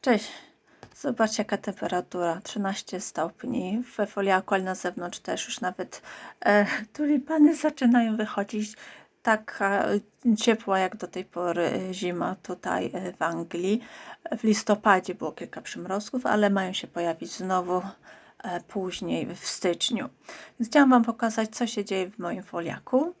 Cześć. Zobaczcie jaka temperatura, 13 stopni. We foliaku, ale na zewnątrz też już nawet e, tulipany zaczynają wychodzić. Taka ciepła jak do tej pory e, zima tutaj e, w Anglii. W listopadzie było kilka przymrozków, ale mają się pojawić znowu e, później w styczniu. Chciałam Wam pokazać, co się dzieje w moim foliaku.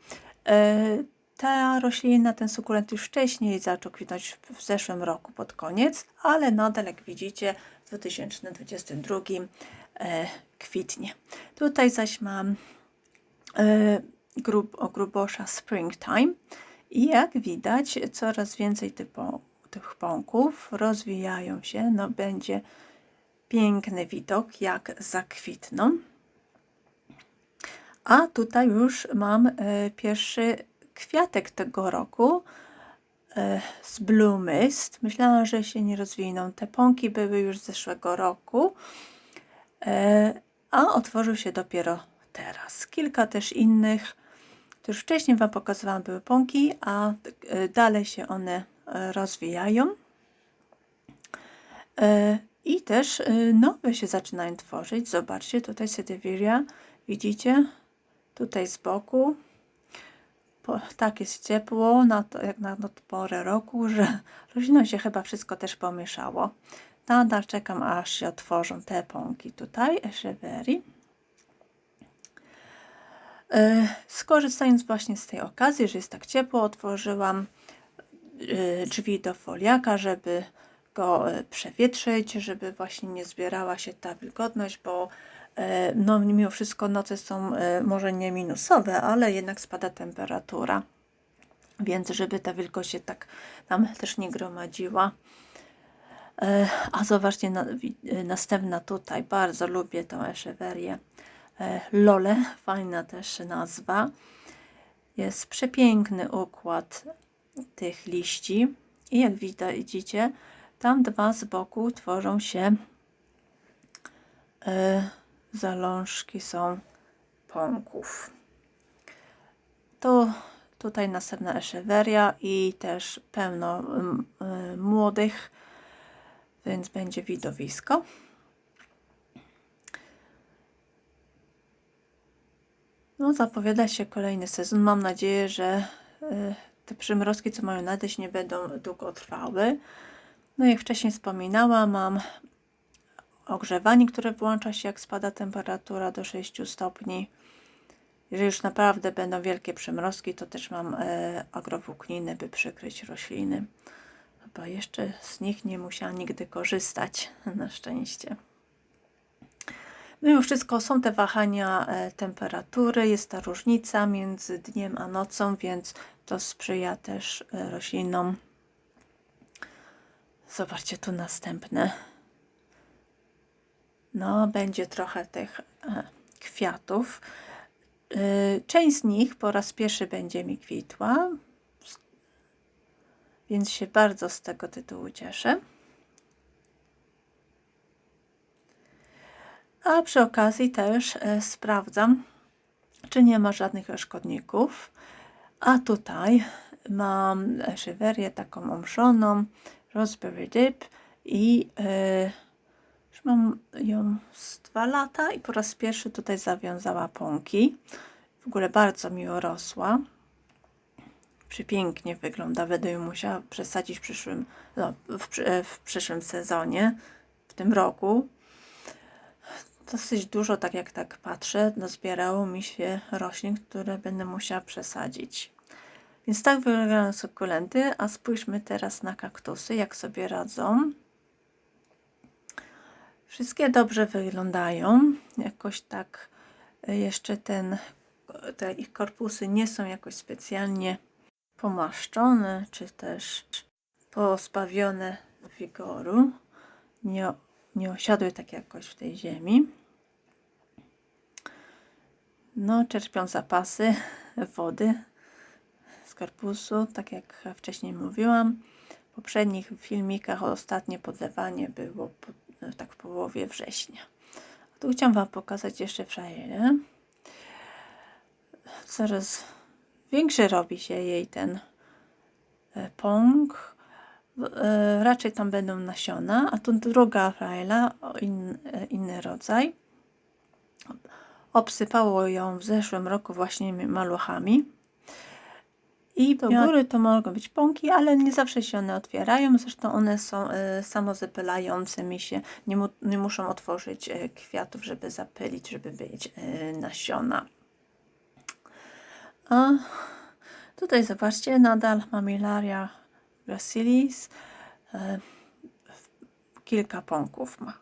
E, ta roślina, ten sukulent już wcześniej zaczął kwitnąć w zeszłym roku pod koniec, ale nadal jak widzicie w 2022 e, kwitnie. Tutaj zaś mam e, grub, grubosza Springtime i jak widać coraz więcej typu, tych pąków rozwijają się, no będzie piękny widok jak zakwitną. A tutaj już mam e, pierwszy kwiatek tego roku e, z Blue Mist. Myślałam, że się nie rozwiną. Te pąki były już z zeszłego roku, e, a otworzył się dopiero teraz. Kilka też innych, to już wcześniej Wam pokazywałam, były pąki, a e, dalej się one rozwijają. I też nowe się zaczynają tworzyć. Zobaczcie, tutaj Sedewiria, widzicie? Tutaj z boku po, tak jest ciepło, na to, jak na, na porę roku, że roślinom się chyba wszystko też pomieszało. Nadal czekam, aż się otworzą te pąki tutaj, Echeverii. Yy, skorzystając właśnie z tej okazji, że jest tak ciepło, otworzyłam yy, drzwi do foliaka, żeby go yy, przewietrzyć, żeby właśnie nie zbierała się ta wilgotność, bo E, no mimo wszystko noce są e, może nie minusowe, ale jednak spada temperatura. Więc żeby ta wilgoć się tak tam też nie gromadziła. E, a zobaczcie, następna tutaj, bardzo lubię tą eszewerię. Lole, fajna też nazwa. Jest przepiękny układ tych liści. I jak widzicie, tam dwa z boku tworzą się zalążki są pąków. Tu tutaj następna eszeweria i też pełno y, młodych, więc będzie widowisko. No, zapowiada się kolejny sezon. Mam nadzieję, że y, te przymrozki, co mają nadejść, nie będą długo trwały. No, jak wcześniej wspominałam, mam ogrzewanie, które włącza się jak spada temperatura do 6 stopni. Jeżeli już naprawdę będą wielkie przymrozki, to też mam e, agrowłókniny, by przykryć rośliny. Chyba jeszcze z nich nie musiałam nigdy korzystać, na szczęście. No i wszystko, są te wahania e, temperatury, jest ta różnica między dniem a nocą, więc to sprzyja też e, roślinom. Zobaczcie tu następne. No, będzie trochę tych e, kwiatów. E, część z nich po raz pierwszy będzie mi kwitła, więc się bardzo z tego tytułu cieszę. A przy okazji też e, sprawdzam, czy nie ma żadnych szkodników. A tutaj mam szywerię taką omszoną, raspberry dip i yy, już mam ją z dwa lata i po raz pierwszy tutaj zawiązała pąki. W ogóle bardzo miło rosła. Przepięknie wygląda. Będę ją musiała przesadzić w przyszłym, no, w, w przyszłym sezonie, w tym roku. Dosyć dużo, tak jak tak patrzę, no zbierało mi się roślin, które będę musiała przesadzić. Więc tak wyglądają sukulenty, a spójrzmy teraz na kaktusy, jak sobie radzą. Wszystkie dobrze wyglądają. Jakoś tak e, jeszcze ten, te ich korpusy nie są jakoś specjalnie pomaszczone, czy też pospawione wigoru. Nie, nie osiadły tak jakoś w tej ziemi. No, czerpią zapasy wody z korpusu, tak jak wcześniej mówiłam. W poprzednich filmikach ostatnie podlewanie było no, tak w połowie września. Tu chciałam Wam pokazać jeszcze frajerę. Coraz większy robi się jej ten e, pąk. e, raczej tam będą nasiona, a tu druga frajla, e, inny rodzaj. Obsypało ją w zeszłym roku właśnie maluchami. I do góry to mogą być pąki, ale nie zawsze się one otwierają. Zresztą one są e, samozapylającymi się. Nie, mu, nie muszą otworzyć e, kwiatów, żeby zapylić, żeby być e, nasiona. A tutaj zobaczcie, nadal Mamilaria gracilis. E, kilka pąków ma.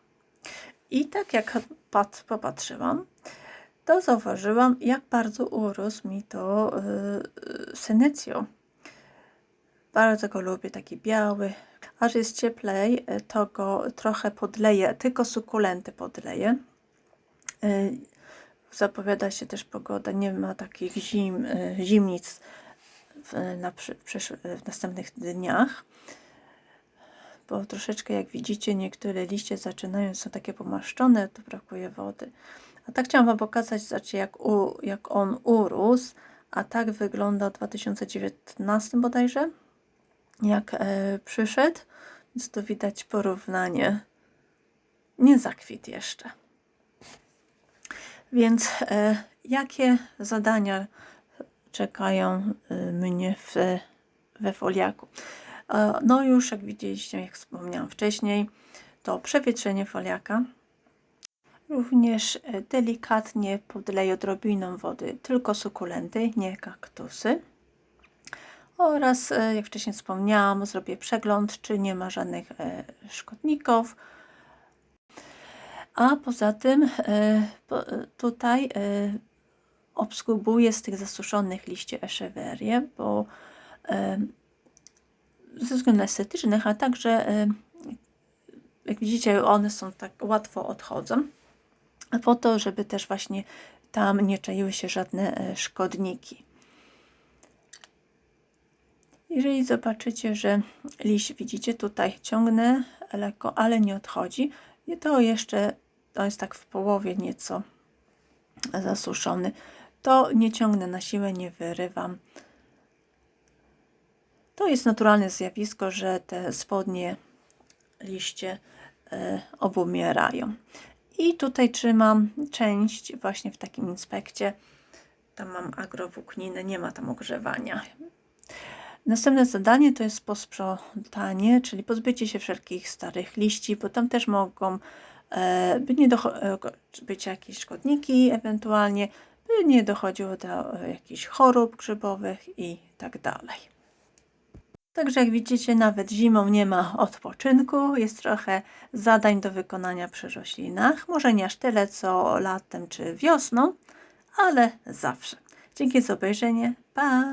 I tak jak pat, popatrzyłam, to zauważyłam, jak bardzo urósł mi to yy. Bardzo go lubię, taki biały. Aż jest cieplej, y, to go trochę podleję, tylko sukulenty podleję. Yy, zapowiada się też pogoda, nie ma takich zim, yy, zimnic w, na, w następnych dniach. Bo troszeczkę, jak widzicie, niektóre liście zaczynają, są takie pomaszczone, to brakuje wody. A tak chciałam Wam pokazać, znaczy jak, u, jak on urósł, a tak wygląda w 2019 bodajże, jak e, przyszedł, więc tu widać porównanie. Nie zakwit jeszcze. Więc e, jakie zadania czekają e, mnie w, we foliaku? E, no już jak widzieliście, jak wspomniałam wcześniej, to przewietrzenie foliaka, Również e, delikatnie podleję odrobiną wody tylko sukulenty, nie kaktusy. Oraz, e, jak wcześniej wspomniałam, zrobię przegląd, czy nie ma żadnych e, szkodników. A poza tym tutaj obskubuję z tych zasuszonych liści echeverie, bo ze względów estetycznych, a także jak widzicie, one są tak łatwo odchodzą po to, żeby też właśnie tam nie czaiły się żadne e, szkodniki. Jeżeli zobaczycie, że liść widzicie tutaj ciągnę lekko, ale nie odchodzi, to jeszcze to jest tak w połowie nieco zasuszony, to nie ciągnę na siłę, nie wyrywam. To jest naturalne zjawisko, że te spodnie liście e, obumierają. I tutaj trzymam część właśnie w takim inspekcie. Tam mam agrowłókninę, nie ma tam ogrzewania. Następne zadanie to jest posprzątanie, czyli pozbycie się wszelkich starych liści, bo tam też mogą e, by nie e, być jakieś szkodniki ewentualnie, by nie dochodziło do jakichś chorób grzybowych i tak dalej. Także jak widzicie, nawet zimą nie ma odpoczynku, jest trochę zadań do wykonania przy roślinach. Może nie aż tyle co latem czy wiosną, ale zawsze. Dzięki za obejrzenie. Pa!